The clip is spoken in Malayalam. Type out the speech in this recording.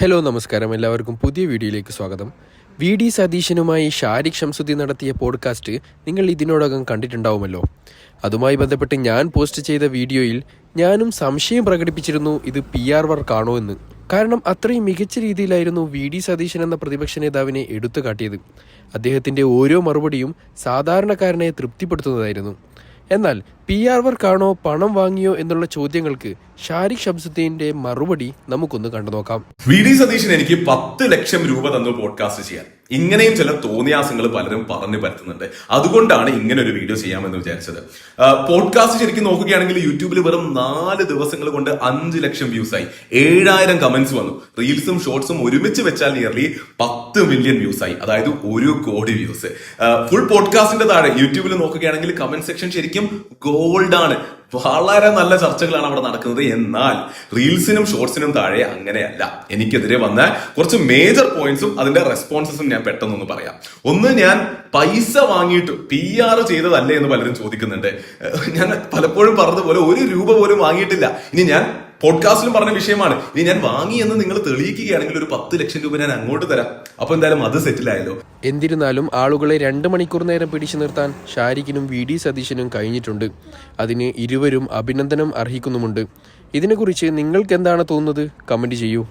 ഹലോ നമസ്കാരം. എല്ലാവർക്കും പുതിയ വീഡിയോയിലേക്ക് സ്വാഗതം. വി ഡി സതീശനുമായി ഷാരിഖ് ഷംസുദ്ദീൻ നടത്തിയ പോഡ്കാസ്റ്റ് നിങ്ങൾ ഇതിനോടകം കണ്ടിട്ടുണ്ടാവുമല്ലോ. അതുമായി ബന്ധപ്പെട്ട് ഞാൻ പോസ്റ്റ് ചെയ്ത വീഡിയോയിൽ ഞാനും സംശയം പ്രകടിപ്പിച്ചിരുന്നു ഇത് പി ആർ വർക്കാണോ എന്ന്. കാരണം അത്രയും മികച്ച രീതിയിലായിരുന്നു വി ഡി സതീശൻ എന്ന പ്രതിപക്ഷ നേതാവിനെ എടുത്തു കാട്ടിയത് അദ്ദേഹത്തിന്റെ ഓരോ മറുപടിയും സാധാരണക്കാരനെ തൃപ്തിപ്പെടുത്തുന്നതായിരുന്നു. എന്നാൽ പി ആർ വർക്കാണോ പണം വാങ്ങിയോ എന്നുള്ള ചോദ്യങ്ങൾക്ക് ഷാരിഖ് ഷംസുദ്ദീന്റെ മറുപടി നമുക്കൊന്ന് കണ്ടു നോക്കാം. വി ഡി സതീശൻ എനിക്ക് പത്ത് ലക്ഷം രൂപ തന്നു പോഡ്കാസ്റ്റ് ചെയ്യാൻ. ഇങ്ങനെയും ചില തോന്നിയാസങ്ങൾ പലരും പറഞ്ഞു പരത്തുന്നുണ്ട്. അതുകൊണ്ടാണ് ഇങ്ങനെ ഒരു വീഡിയോ ചെയ്യാമെന്ന് വിചാരിച്ചത്. പോഡ്കാസ്റ്റ് ശരിക്കും നോക്കുകയാണെങ്കിൽ യൂട്യൂബിൽ വെറും നാല് ദിവസങ്ങൾ കൊണ്ട് അഞ്ച് ലക്ഷം വ്യൂസ് ആയി. ഏഴായിരം കമന്റ്സ് വന്നു. റീൽസും ഷോർട്സും ഒരുമിച്ച് വെച്ചാൽ നിയർലി പത്ത് മില്യൺ വ്യൂസ് ആയി. അതായത് ഒരു കോടി വ്യൂസ് ഫുൾ പോഡ്കാസ്റ്റിന്റെ താഴെ യൂട്യൂബിൽ നോക്കുകയാണെങ്കിൽ കമന്റ് സെക്ഷൻ ശരിക്കും ഗോൾഡ് ആണ്. വളരെ നല്ല ചർച്ചകളാണ് അവിടെ നടക്കുന്നത്. എന്നാൽ റീൽസിനും ഷോർട്സിനും താഴെ അങ്ങനെയല്ല. എനിക്കെതിരെ വന്ന കുറച്ച് മേജർ പോയിന്റ്സും അതിന്റെ റെസ്പോൺസസും ഞാൻ പെട്ടെന്നൊന്ന് പറയാം. ഒന്ന് ഞാൻ പൈസ വാങ്ങിയിട്ട് പി ആർ ചെയ്തതല്ലേ എന്ന് പലരും ചോദിക്കുന്നുണ്ട്. ഞാൻ പലപ്പോഴും പറഞ്ഞതുപോലെ ഒരു രൂപ പോലും വാങ്ങിയിട്ടില്ല. ഇനി ഞാൻ പോഡ്കാസ്റ്റിലും പറഞ്ഞ വിഷയമാണ്. ഇനി ഞാൻ വാങ്ങി എന്ന് നിങ്ങൾ തെളിയിക്കുകയാണെങ്കിൽ ഒരു പത്ത് ലക്ഷം രൂപ ഞാൻ അങ്ങോട്ട് തരാം. അപ്പൊ എന്തായാലും അത് സെറ്റിലായല്ലോ എന്നിരുന്നാലും ആളുകളെ രണ്ട് മണിക്കൂർ നേരം പിടിച്ചു നിർത്താൻ ഷാരിഖിനും വി ഡി സതീശനും കഴിഞ്ഞിട്ടുണ്ട്. അതിന് ഇരുവരും അഭിനന്ദനം അർഹിക്കുന്നുമുണ്ട്. ഇതിനെക്കുറിച്ച് നിങ്ങൾക്ക് എന്താണ് തോന്നുന്നത്? കമന്റ് ചെയ്യൂ.